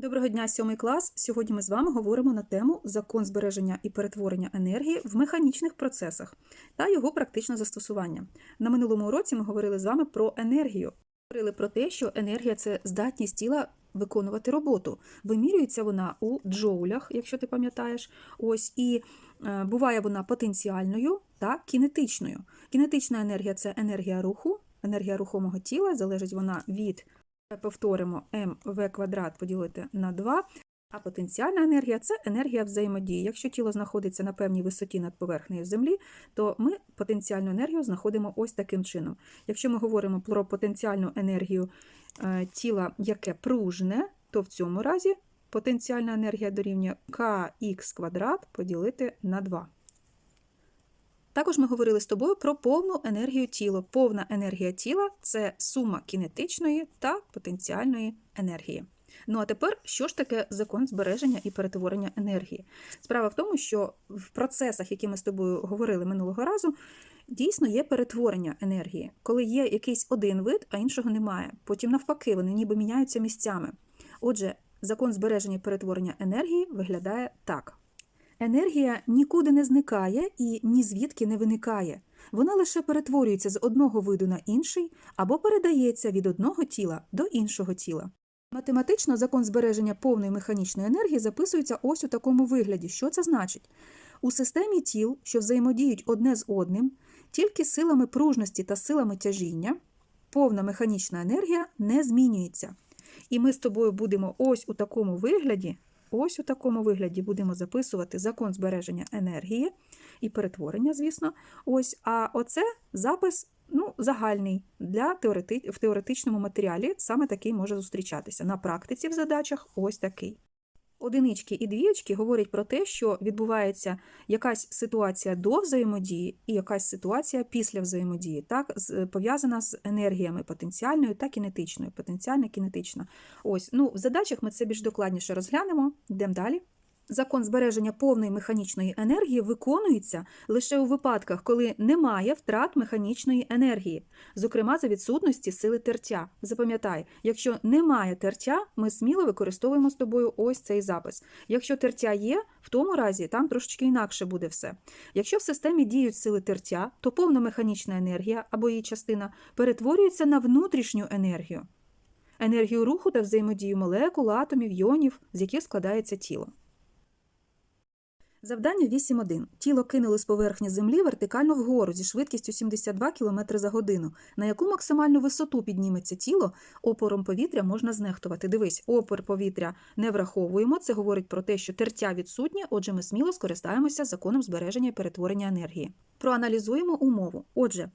Доброго дня, сьомий клас. Сьогодні ми з вами говоримо на тему закон збереження і перетворення енергії в механічних процесах та його практичне застосування. На минулому уроці ми говорили з вами про енергію. Говорили про те, що енергія це здатність тіла виконувати роботу. Вимірюється вона у джоулях, якщо ти пам'ятаєш. Ось і е, буває вона потенціальною та кінетичною. Кінетична енергія це енергія руху, енергія рухомого тіла, залежить вона від повторимо mv квадрат поділити на 2, а потенціальна енергія це енергія взаємодії. Якщо тіло знаходиться на певній висоті над поверхнею Землі, то ми потенціальну енергію знаходимо ось таким чином. Якщо ми говоримо про потенціальну енергію е, тіла, яке пружне, то в цьому разі потенціальна енергія дорівнює kx квадрат поділити на 2. Також ми говорили з тобою про повну енергію тіла. Повна енергія тіла це сума кінетичної та потенціальної енергії. Ну а тепер, що ж таке закон збереження і перетворення енергії? Справа в тому, що в процесах, які ми з тобою говорили минулого разу, дійсно є перетворення енергії, коли є якийсь один вид, а іншого немає. Потім, навпаки, вони ніби міняються місцями. Отже, закон збереження і перетворення енергії виглядає так. Енергія нікуди не зникає і ні звідки не виникає. Вона лише перетворюється з одного виду на інший або передається від одного тіла до іншого тіла. Математично закон збереження повної механічної енергії записується ось у такому вигляді. Що це значить? У системі тіл, що взаємодіють одне з одним, тільки силами пружності та силами тяжіння, повна механічна енергія не змінюється. І ми з тобою будемо ось у такому вигляді Ось у такому вигляді будемо записувати закон збереження енергії і перетворення, звісно. Ось, А оце запис ну, загальний для теорети... в теоретичному матеріалі, саме такий може зустрічатися. На практиці в задачах ось такий. Одинички і двічки говорять про те, що відбувається якась ситуація до взаємодії і якась ситуація після взаємодії, так, пов'язана з енергіями потенціальною та кінетичною. Потенціальна кінетична. Ось, ну, в задачах ми це більш докладніше розглянемо. Йдемо далі. Закон збереження повної механічної енергії виконується лише у випадках, коли немає втрат механічної енергії, зокрема за відсутності сили тертя. Запам'ятай, якщо немає тертя, ми сміло використовуємо з тобою ось цей запис. Якщо тертя є, в тому разі там трошечки інакше буде все. Якщо в системі діють сили тертя, то повна механічна енергія або її частина перетворюється на внутрішню енергію, енергію руху та взаємодію молекул, атомів, йонів, з яких складається тіло. Завдання 8.1. Тіло кинули з поверхні землі вертикально вгору зі швидкістю 72 км за годину. На яку максимальну висоту підніметься тіло, опором повітря можна знехтувати. Дивись, опор повітря не враховуємо. Це говорить про те, що тертя відсутнє, отже, ми сміло скористаємося законом збереження і перетворення енергії. Проаналізуємо умову. Отже,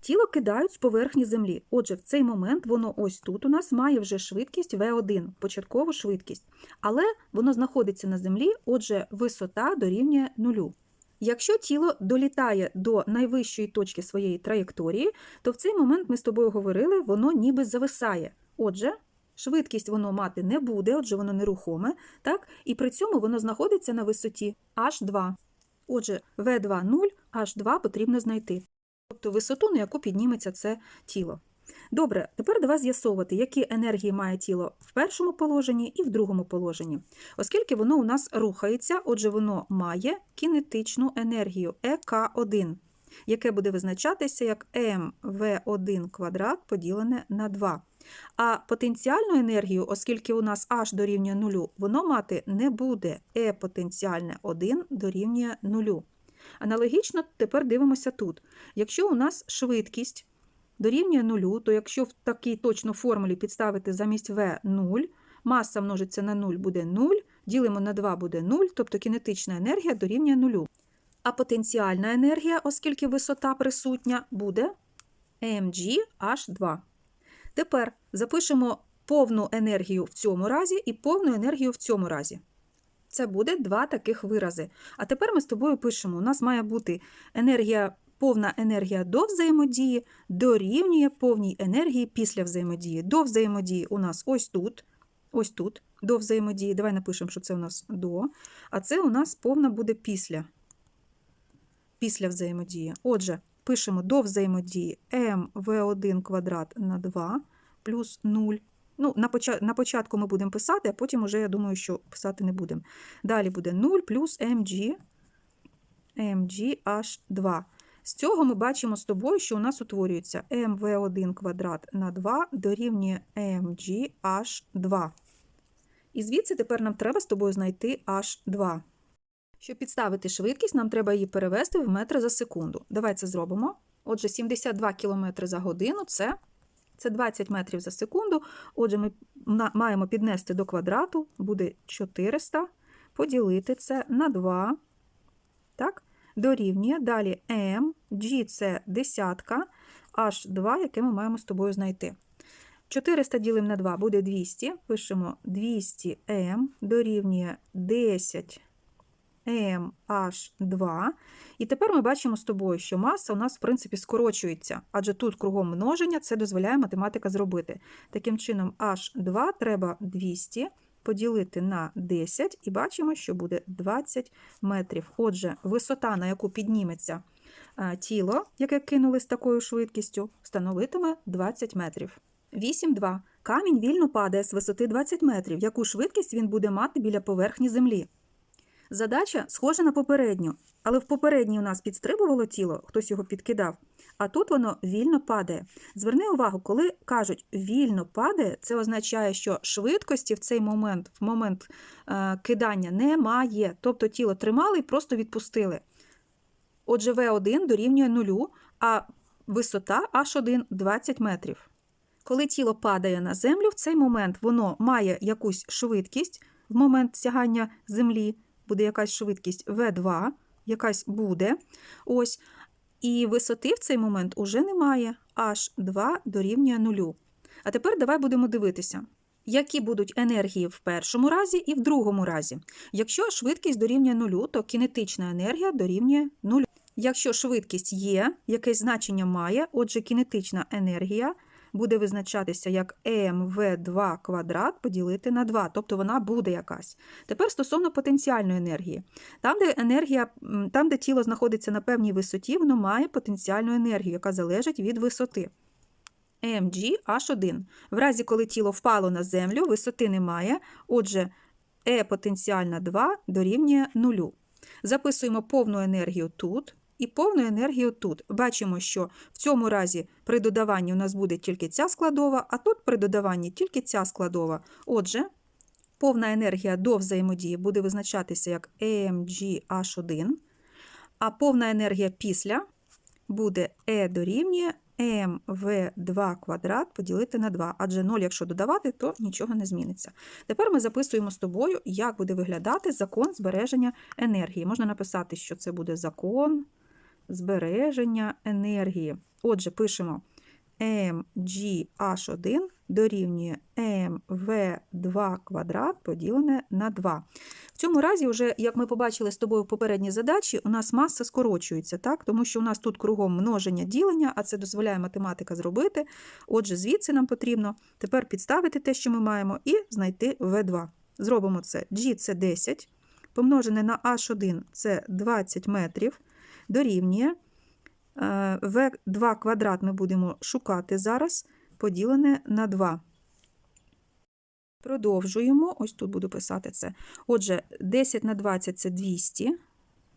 тіло кидають з поверхні землі. Отже, в цей момент воно ось тут у нас має вже швидкість V1, початкову швидкість. Але воно знаходиться на землі, отже, висота дорівнює нулю. Якщо тіло долітає до найвищої точки своєї траєкторії, то в цей момент ми з тобою говорили, воно ніби зависає. Отже, швидкість воно мати не буде, отже, воно нерухоме, так? і при цьому воно знаходиться на висоті H2. Отже, V2 0, H2 потрібно знайти. Тобто висоту, на яку підніметься це тіло. Добре, тепер давай з'ясовувати, які енергії має тіло в першому положенні і в другому положенні. Оскільки воно у нас рухається, отже, воно має кінетичну енергію ЕК1, яке буде визначатися як МВ1 квадрат поділене на 2. А потенціальну енергію, оскільки у нас H дорівнює 0, воно мати не буде E потенціальне 1 дорівнює 0. Аналогічно тепер дивимося тут. Якщо у нас швидкість дорівнює 0, то якщо в такій точно формулі підставити замість V 0, маса множиться на 0 буде 0, ділимо на 2 буде 0, тобто кінетична енергія дорівнює 0. А потенціальна енергія, оскільки висота присутня, буде mgh2. Тепер запишемо повну енергію в цьому разі і повну енергію в цьому разі. Це буде два таких вирази. А тепер ми з тобою пишемо: у нас має бути енергія, повна енергія до взаємодії дорівнює повній енергії після взаємодії. До взаємодії у нас ось тут, ось тут, до взаємодії. Давай напишемо, що це у нас до. А це у нас повна буде після. Після взаємодії. Отже, пишемо до взаємодії mv1 квадрат на 2 плюс 0 Ну, на, на початку ми будемо писати, а потім уже, я думаю, що писати не будемо. Далі буде 0 плюс mg, mgh2. З цього ми бачимо з тобою, що у нас утворюється mv1 квадрат на 2 дорівнює mgh2. І звідси тепер нам треба з тобою знайти h2. Щоб підставити швидкість, нам треба її перевести в метри за секунду. Давай це зробимо. Отже, 72 км за годину це, це 20 метрів за секунду. Отже, ми маємо піднести до квадрату, буде 400, поділити це на 2. Так? Дорівнює. Далі m, g це десятка, h2, яке ми маємо з тобою знайти. 400 ділимо на 2 буде 200. Пишемо 200m дорівнює 10 MH2. І тепер ми бачимо з тобою, що маса у нас, в принципі, скорочується, адже тут кругом множення це дозволяє математика зробити. Таким чином, H2 треба 200 поділити на 10, і бачимо, що буде 20 метрів. Отже, висота, на яку підніметься е, тіло, яке кинули з такою швидкістю, становитиме 20 метрів. 8.2. Камінь вільно падає з висоти 20 метрів. Яку швидкість він буде мати біля поверхні землі? Задача схожа на попередню, але в попередній у нас підстрибувало тіло, хтось його підкидав, а тут воно вільно падає. Зверни увагу, коли кажуть вільно падає, це означає, що швидкості в цей момент, в момент е, кидання немає. Тобто тіло тримали і просто відпустили. Отже, В1 дорівнює нулю, а висота H1 20 метрів. Коли тіло падає на землю, в цей момент воно має якусь швидкість в момент сягання землі буде якась швидкість V2, якась буде. Ось. І висоти в цей момент уже немає. H2 дорівнює нулю. А тепер давай будемо дивитися, які будуть енергії в першому разі і в другому разі. Якщо швидкість дорівнює нулю, то кінетична енергія дорівнює нулю. Якщо швидкість є, якесь значення має, отже, кінетична енергія буде визначатися як mv2 квадрат поділити на 2, тобто вона буде якась. Тепер стосовно потенціальної енергії. Там, де енергія, там, де тіло знаходиться на певній висоті, воно має потенціальну енергію, яка залежить від висоти. mgh1. В разі, коли тіло впало на землю, висоти немає, отже, E потенціальна 2 дорівнює 0. Записуємо повну енергію тут і повну енергію тут. Бачимо, що в цьому разі при додаванні у нас буде тільки ця складова, а тут при додаванні тільки ця складова. Отже, повна енергія до взаємодії буде визначатися як mgh1, а повна енергія після буде E дорівнює mv2 квадрат поділити на 2, адже 0, якщо додавати, то нічого не зміниться. Тепер ми записуємо з тобою, як буде виглядати закон збереження енергії. Можна написати, що це буде закон збереження енергії. Отже, пишемо mgh1 дорівнює mv2 квадрат поділене на 2. В цьому разі, вже, як ми побачили з тобою в попередній задачі, у нас маса скорочується, так? тому що у нас тут кругом множення ділення, а це дозволяє математика зробити. Отже, звідси нам потрібно тепер підставити те, що ми маємо, і знайти v2. Зробимо це. G це 10, помножене на h1 це 20 метрів, дорівнює. В2 квадрат ми будемо шукати зараз, поділене на 2. Продовжуємо. Ось тут буду писати це. Отже, 10 на 20 це 200.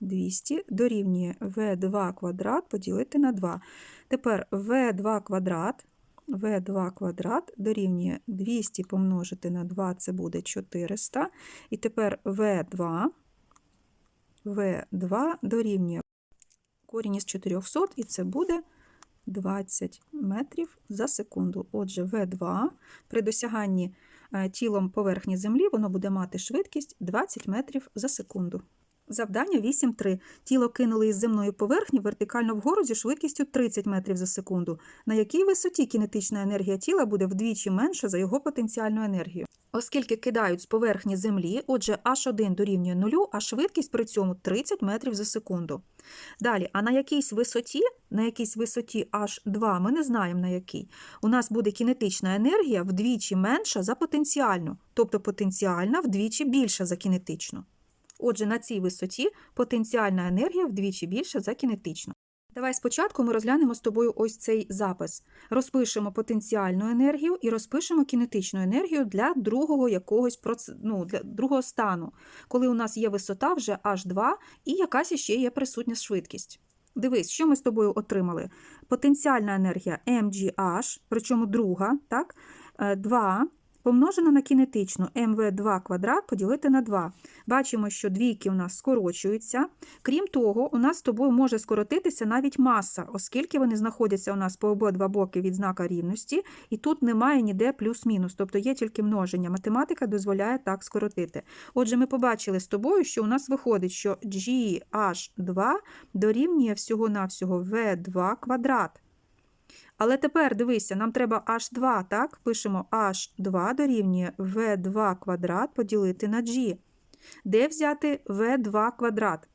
200 дорівнює В2 квадрат поділити на 2. Тепер В2 квадрат, В2 квадрат дорівнює 200 помножити на 2, це буде 400. І тепер В2, В2 дорівнює корінь із 400, і це буде 20 метрів за секунду. Отже, В2 при досяганні е, тілом поверхні землі воно буде мати швидкість 20 метрів за секунду. Завдання 8.3. Тіло кинули із земної поверхні вертикально вгору зі швидкістю 30 метрів за секунду. На якій висоті кінетична енергія тіла буде вдвічі менша за його потенціальну енергію? Оскільки кидають з поверхні землі, отже, H1 дорівнює 0, а швидкість при цьому 30 метрів за секунду. Далі, а на якійсь висоті, на якійсь висоті H2, ми не знаємо на якій, у нас буде кінетична енергія вдвічі менша за потенціальну, тобто потенціальна вдвічі більша за кінетичну. Отже, на цій висоті потенціальна енергія вдвічі більша за кінетичну. Давай спочатку ми розглянемо з тобою ось цей запис. Розпишемо потенціальну енергію і розпишемо кінетичну енергію для другого якогось ну, для другого стану, коли у нас є висота вже H2 і якась іще є присутня швидкість. Дивись, що ми з тобою отримали? Потенціальна енергія mgh, причому друга, так? 2 помножена на кінетичну mv2 квадрат поділити на 2. Бачимо, що двійки у нас скорочуються. Крім того, у нас з тобою може скоротитися навіть маса, оскільки вони знаходяться у нас по обидва боки від знака рівності, і тут немає ніде плюс-мінус, тобто є тільки множення. Математика дозволяє так скоротити. Отже, ми побачили з тобою, що у нас виходить, що GH2 дорівнює всього-навсього V2 квадрат. Але тепер дивися, нам треба H2, так? Пишемо H2 дорівнює V2 квадрат поділити на G. Де взяти V2 квадрат?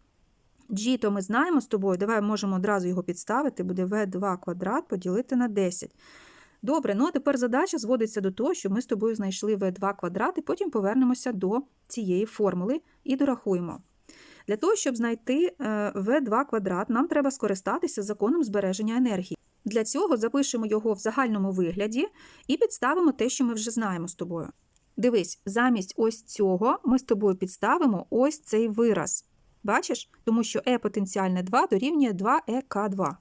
G то ми знаємо з тобою, давай можемо одразу його підставити, буде V2 квадрат поділити на 10. Добре, ну а тепер задача зводиться до того, що ми з тобою знайшли V2 квадрат, і потім повернемося до цієї формули і дорахуємо. Для того, щоб знайти V2 квадрат, нам треба скористатися законом збереження енергії. Для цього запишемо його в загальному вигляді і підставимо те, що ми вже знаємо з тобою. Дивись, замість ось цього ми з тобою підставимо ось цей вираз. Бачиш? Тому що e потенціальне 2 дорівнює 2ек2.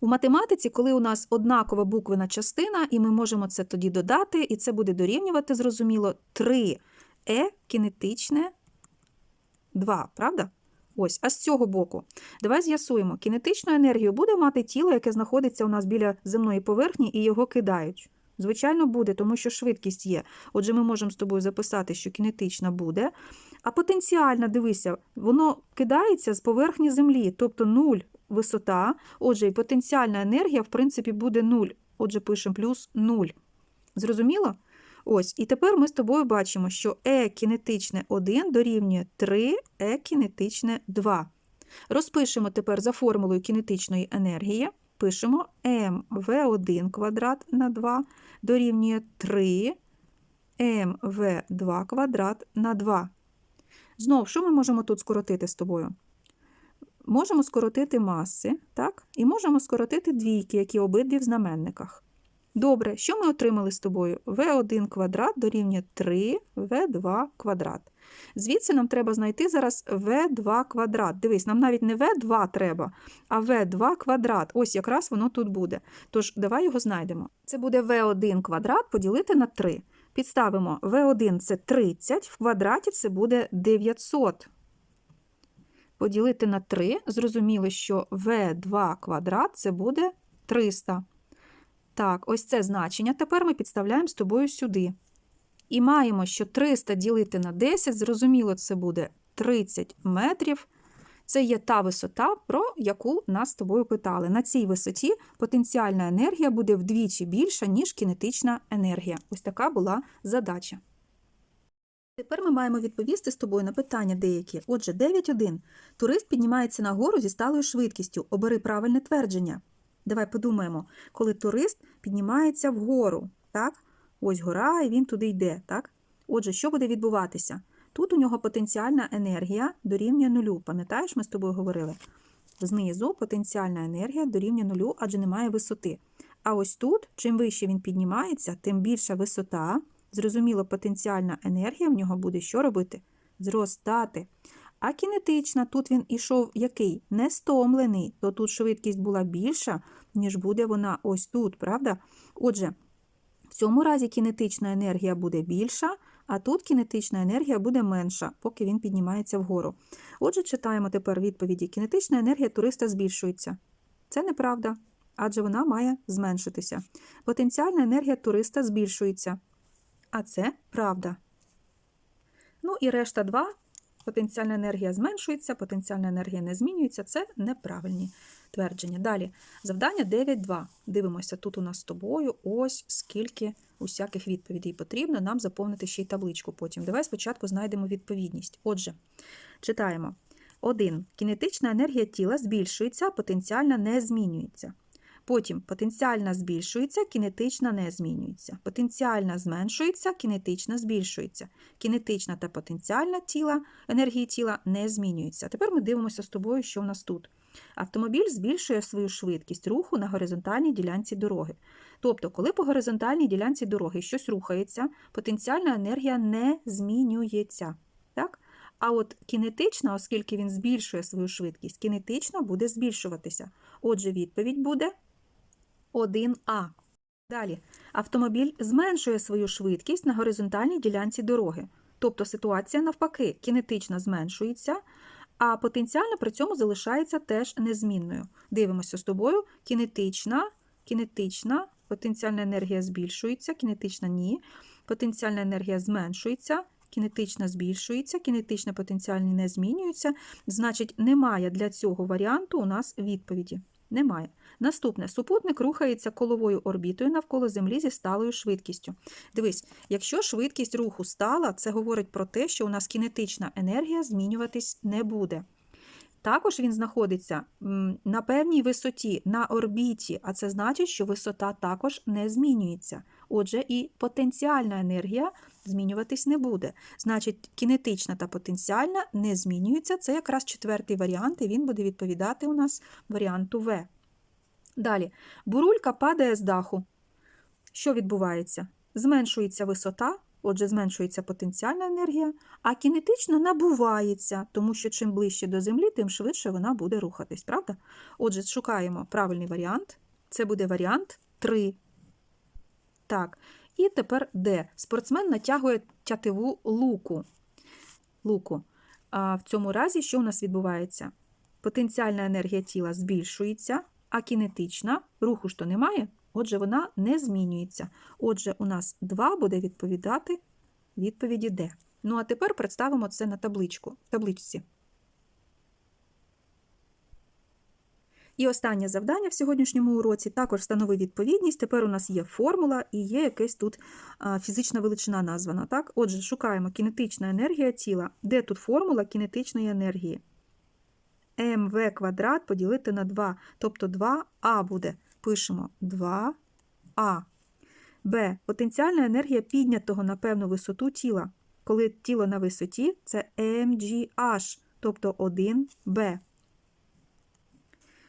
У математиці, коли у нас однакова буквена частина, і ми можемо це тоді додати, і це буде дорівнювати, зрозуміло, 3 е кінетичне 2, правда? Ось, а з цього боку. Давай з'ясуємо, кінетичну енергію буде мати тіло, яке знаходиться у нас біля земної поверхні, і його кидають. Звичайно, буде, тому що швидкість є. Отже, ми можемо з тобою записати, що кінетична буде. А потенціальна, дивися, воно кидається з поверхні землі, тобто 0 висота. Отже, і потенціальна енергія, в принципі, буде 0. Отже, пишемо плюс 0. Зрозуміло? Ось, і тепер ми з тобою бачимо, що е кінетичне 1 дорівнює 3 е кінетичне 2. Розпишемо тепер за формулою кінетичної енергії. Пишемо mv1 квадрат на 2 дорівнює 3 mv2 квадрат на 2. Знову, що ми можемо тут скоротити з тобою? Можемо скоротити маси, так? і можемо скоротити двійки, які обидві в знаменниках. Добре, що ми отримали з тобою? v1 квадрат дорівнює 3 v2 квадрат. Звідси нам треба знайти зараз v2 квадрат. Дивись, нам навіть не v2 треба, а v2 квадрат. Ось якраз воно тут буде. Тож, давай його знайдемо. Це буде v1 квадрат поділити на 3. Підставимо v1 це 30, в квадраті це буде 900. Поділити на 3, зрозуміло, що v2 квадрат це буде 300. Так, ось це значення. Тепер ми підставляємо з тобою сюди. І маємо, що 300 ділити на 10, зрозуміло, це буде 30 метрів. Це є та висота, про яку нас з тобою питали. На цій висоті потенціальна енергія буде вдвічі більша, ніж кінетична енергія. Ось така була задача. Тепер ми маємо відповісти з тобою на питання деякі. Отже, 9.1. Турист піднімається нагору зі сталою швидкістю. Обери правильне твердження. Давай подумаємо, коли турист піднімається вгору, так? Ось гора, і він туди йде, так? Отже, що буде відбуватися? Тут у нього потенціальна енергія дорівнює нулю. Пам'ятаєш, ми з тобою говорили? Знизу потенціальна енергія дорівнює нулю, адже немає висоти. А ось тут, чим вище він піднімається, тим більша висота. Зрозуміло, потенціальна енергія в нього буде що робити? Зростати. А кінетична, тут він ішов який? Не стомлений, то тут швидкість була більша, ніж буде вона ось тут, правда? Отже, в цьому разі кінетична енергія буде більша, а тут кінетична енергія буде менша, поки він піднімається вгору. Отже, читаємо тепер відповіді: кінетична енергія туриста збільшується. Це неправда, адже вона має зменшитися. Потенціальна енергія туриста збільшується. А це правда. Ну і решта 2 потенціальна енергія зменшується, потенціальна енергія не змінюється. Це неправильні твердження. Далі, завдання 9.2. Дивимося, тут у нас з тобою ось скільки усяких відповідей потрібно нам заповнити ще й табличку потім. Давай спочатку знайдемо відповідність. Отже, читаємо. 1. Кінетична енергія тіла збільшується, потенціальна не змінюється. Потім потенціальна збільшується, кінетична не змінюється. Потенціальна зменшується, кінетична збільшується. Кінетична та потенціальна тіла, енергії тіла не змінюються. Тепер ми дивимося з тобою, що в нас тут. Автомобіль збільшує свою швидкість руху на горизонтальній ділянці дороги. Тобто, коли по горизонтальній ділянці дороги щось рухається, потенціальна енергія не змінюється. Так? А от кінетична, оскільки він збільшує свою швидкість, кінетична буде збільшуватися. Отже, відповідь буде 1А. Далі, автомобіль зменшує свою швидкість на горизонтальній ділянці дороги. Тобто ситуація навпаки, кінетично зменшується, а потенціально при цьому залишається теж незмінною. Дивимося з тобою, кінетична, кінетична, потенціальна енергія збільшується, кінетична ні, потенціальна енергія зменшується, кінетична збільшується, кінетична потенціальні не змінюються. Значить, немає для цього варіанту у нас відповіді. Немає. Наступне супутник рухається коловою орбітою навколо Землі зі сталою швидкістю. Дивись, якщо швидкість руху стала, це говорить про те, що у нас кінетична енергія змінюватись не буде. Також він знаходиться на певній висоті, на орбіті, а це значить, що висота також не змінюється. Отже, і потенціальна енергія змінюватись не буде. Значить, кінетична та потенціальна не змінюються. Це якраз четвертий варіант, і він буде відповідати у нас варіанту В. Далі, бурулька падає з даху. Що відбувається? Зменшується висота, отже, зменшується потенціальна енергія, а кінетично набувається, тому що чим ближче до землі, тим швидше вона буде рухатись, правда? Отже, шукаємо правильний варіант. Це буде варіант 3. Так, і тепер Д. Спортсмен натягує тятиву луку. луку. А в цьому разі що у нас відбувається? Потенціальна енергія тіла збільшується, а кінетична руху ж то немає, отже, вона не змінюється. Отже, у нас 2 буде відповідати відповіді Д. Ну а тепер представимо це на табличку, табличці. І останнє завдання в сьогоднішньому уроці також встанови відповідність. Тепер у нас є формула і є якась тут фізична величина названа. Так? Отже, шукаємо кінетична енергія тіла. Де тут формула кінетичної енергії? МВ квадрат поділити на 2, тобто 2А буде. Пишемо 2А. Б. Потенціальна енергія піднятого на певну висоту тіла. Коли тіло на висоті, це mgh, тобто 1b.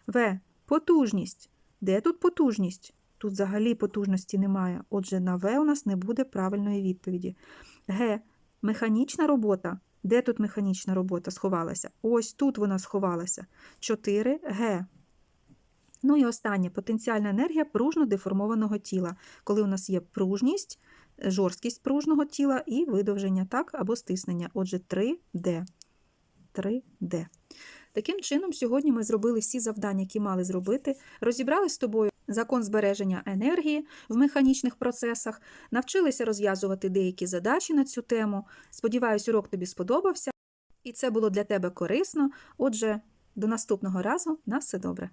В. Потужність. Де тут потужність? Тут взагалі потужності немає. Отже, на В у нас не буде правильної відповіді. Г. Механічна робота. Де тут механічна робота сховалася? Ось тут вона сховалася. 4Г. Ну і останнє потенціальна енергія пружно деформованого тіла. Коли у нас є пружність, жорсткість пружного тіла і видовження, так, або стиснення. Отже, 3D. 3D. Таким чином, сьогодні ми зробили всі завдання, які мали зробити, розібрали з тобою закон збереження енергії в механічних процесах, навчилися розв'язувати деякі задачі на цю тему. Сподіваюсь, урок тобі сподобався, і це було для тебе корисно. Отже, до наступного разу на все добре.